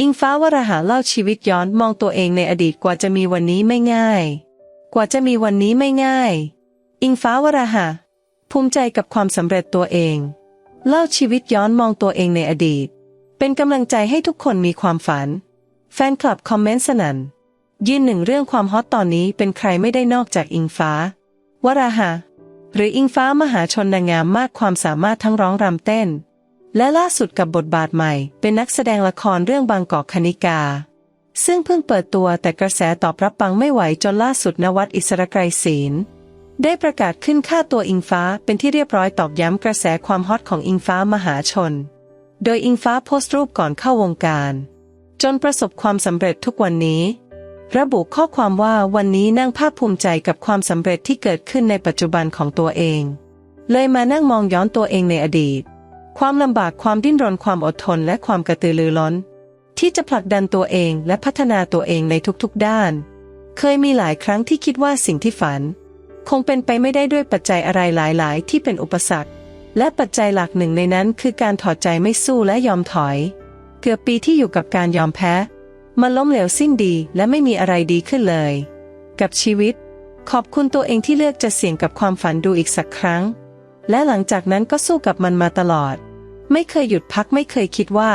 อิงฟ้าวราหาเล่าชีวิตย้อนมองตัวเองในอดีตกว่าจะมีวันนี้ไม่ง่าย กว่าจะมีวันนี้ไม่ง่าย อิงฟ้าวราหาภูมิใจกับความสำเร็จตัวเอง เล่าชีวิตย้อนมองตัวเองในอดีต เป็นกำลังใจให้ทุกคนมีความฝัน แฟนคลับคอมเมนต์สนั่นยืนหนึ่งเรื่องความฮอตตอนนี้เป็นใครไม่ได้นอกจากอิงฟ้า วราหาหรืออิงฟ้ามหาชนนางงามมากความสามารถทั้งร้องรำเต้น และล่าสุดกับบทบาทใหม่ เป็นนักแสดงละครเรื่องบางกอกคณิกา ซึ่งเพิ่งเปิดตัวแต่กระแสตอบรับปังไม่ไหวจนล่าสุดนวัดอิสระไกรศีลได้ประกาศขึ้นค่าตัวอิงฟ้าเป็นที่เรียบร้อยตอบย้ำกระแสความฮอตของอิงฟ้ามหาชน โดยอิงฟ้าโพสต์รูปก่อนเข้าวงการ จนประสบความสำเร็จทุกวันนี้ ระบุข้อความว่าวันนี้นั่งภาคภูมิใจกับความสำเร็จที่เกิดขึ้นในปัจจุบันของตัวเอง เลยมานั่งมองย้อนตัวเองในอดีต ความลำบากความดิ้นรนความอดทนและความกระตือรือร้น ที่จะผลักดันตัวเองและพัฒนาตัวเองในทุกๆด้าน เคยมีหลายครั้งที่คิดว่าสิ่งที่ฝัน คงเป็นไปไม่ได้ด้วยปัจจัยอะไรหลายๆ ที่เป็นอุปสรรค และปัจจัยหลักหนึ่งในนั้นคือการถอดใจไม่สู้และยอมถอย เกือบปีที่อยู่กับการยอมแพ้มันล้มเหลวสิ้นดีและไม่มีอะไรดีขึ้นเลย กับชีวิต ขอบคุณตัวเองที่เลือกจะเสี่ยงกับความฝันดูอีกสักครั้ง และหลังจากนั้นก็สู้กับมันมาตลอด ไม่เคยหยุดพักไม่เคยคิดว่า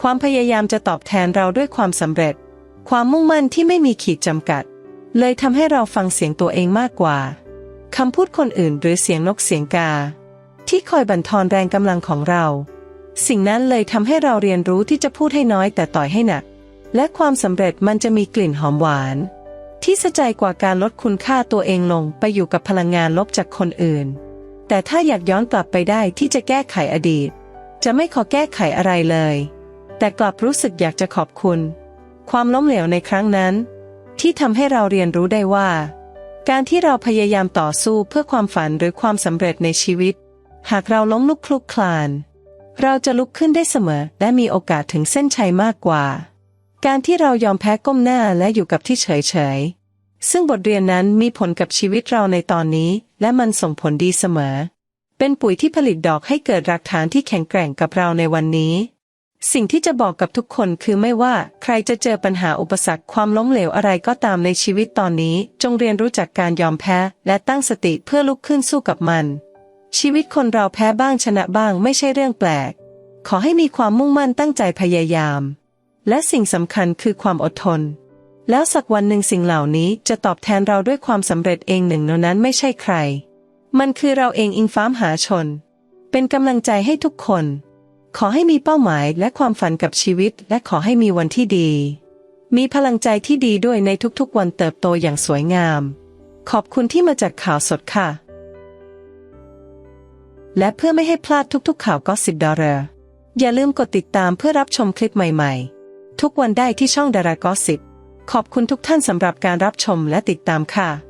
ความพยายามจะตอบแทนเราด้วยความสำเร็จ ความมุ่งมั่นที่ไม่มีขีดจำกัด เลยทำให้เราฟังเสียงตัวเองมากกว่าคำพูดคนอื่นหรือเสียงนกเสียงกา ที่คอยบั่นทอนแรงกำลังของเรา สิ่งนั้นเลยทำให้เราเรียนรู้ที่จะพูดให้น้อยแต่ต่อยให้หนัก และความสำเร็จมันจะมีกลิ่นหอมหวาน ที่สะใจกว่าการลดคุณค่าตัวเองลงไปอยู่กับพลังงานลบจากคนอื่น แต่ถ้าอยากย้อนกลับไปได้ที่จะแก้ไขอดีต จะไม่ขอแก้ไขอะไรเลย แต่กลับรู้สึกอยากจะขอบคุณ ความล้มเหลวในครั้งนั้น ที่ทำให้เราเรียนรู้ได้ว่า การที่เราพยายามต่อสู้เพื่อความฝันหรือความสำเร็จในชีวิต หากเราล้มลุกคลุกคลาน เราจะลุกขึ้นได้เสมอและมีโอกาสถึงเส้นชัยมากกว่า การที่เรายอมแพ้ก้มหน้าและอยู่กับที่เฉยๆซึ่งบทเรียนนั้นมีผลกับชีวิตเราในตอนนี้ และมันส่งผลดีเสมอ เป็นปุ๋ยที่ผลิตดอกให้เกิดรากฐานที่แข็งแกร่งกับเราในวันนี้ สิ่งที่จะบอกกับทุกคนคือไม่ว่าใครจะเจอปัญหาอุปสรรคความล้มเหลวอะไรก็ตามในชีวิตตอนนี้ จงเรียนรู้จักการยอมแพ้ และตั้งสติเพื่อลุกขึ้นสู้กับมัน ชีวิตคนเราแพ้บ้างชนะบ้างไม่ใช่เรื่องแปลก ขอให้มีความมุ่งมั่นตั้งใจพยายาม และสิ่งสำคัญคือความอดทนแล้วสักวันหนึ่งสิ่งเหล่านี้จะตอบแทนเราด้วยความสำเร็จเองหนึ่งเท่านั้นไม่ใช่ใคร มันคือเราเองอิงฟ้ามหาชน เป็นกำลังใจให้ทุกคน ขอให้มีเป้าหมายและความฝันกับชีวิต และขอให้มีวันที่ดี มีพลังใจที่ดีด้วยในทุกๆ วันเติบโตอย่างสวยงาม ขอบคุณที่มาจากข่าวสดค่ะ และเพื่อไม่ให้พลาดทุกๆ ข่าวก็สิบดอลลาร์อย่าลืมกดติดตามเพื่อรับชมคลิปใหม่ๆ ทุกวันได้ที่ช่องดารากอสิบขอบคุณทุกท่านสำหรับการรับชมและติดตามค่ะ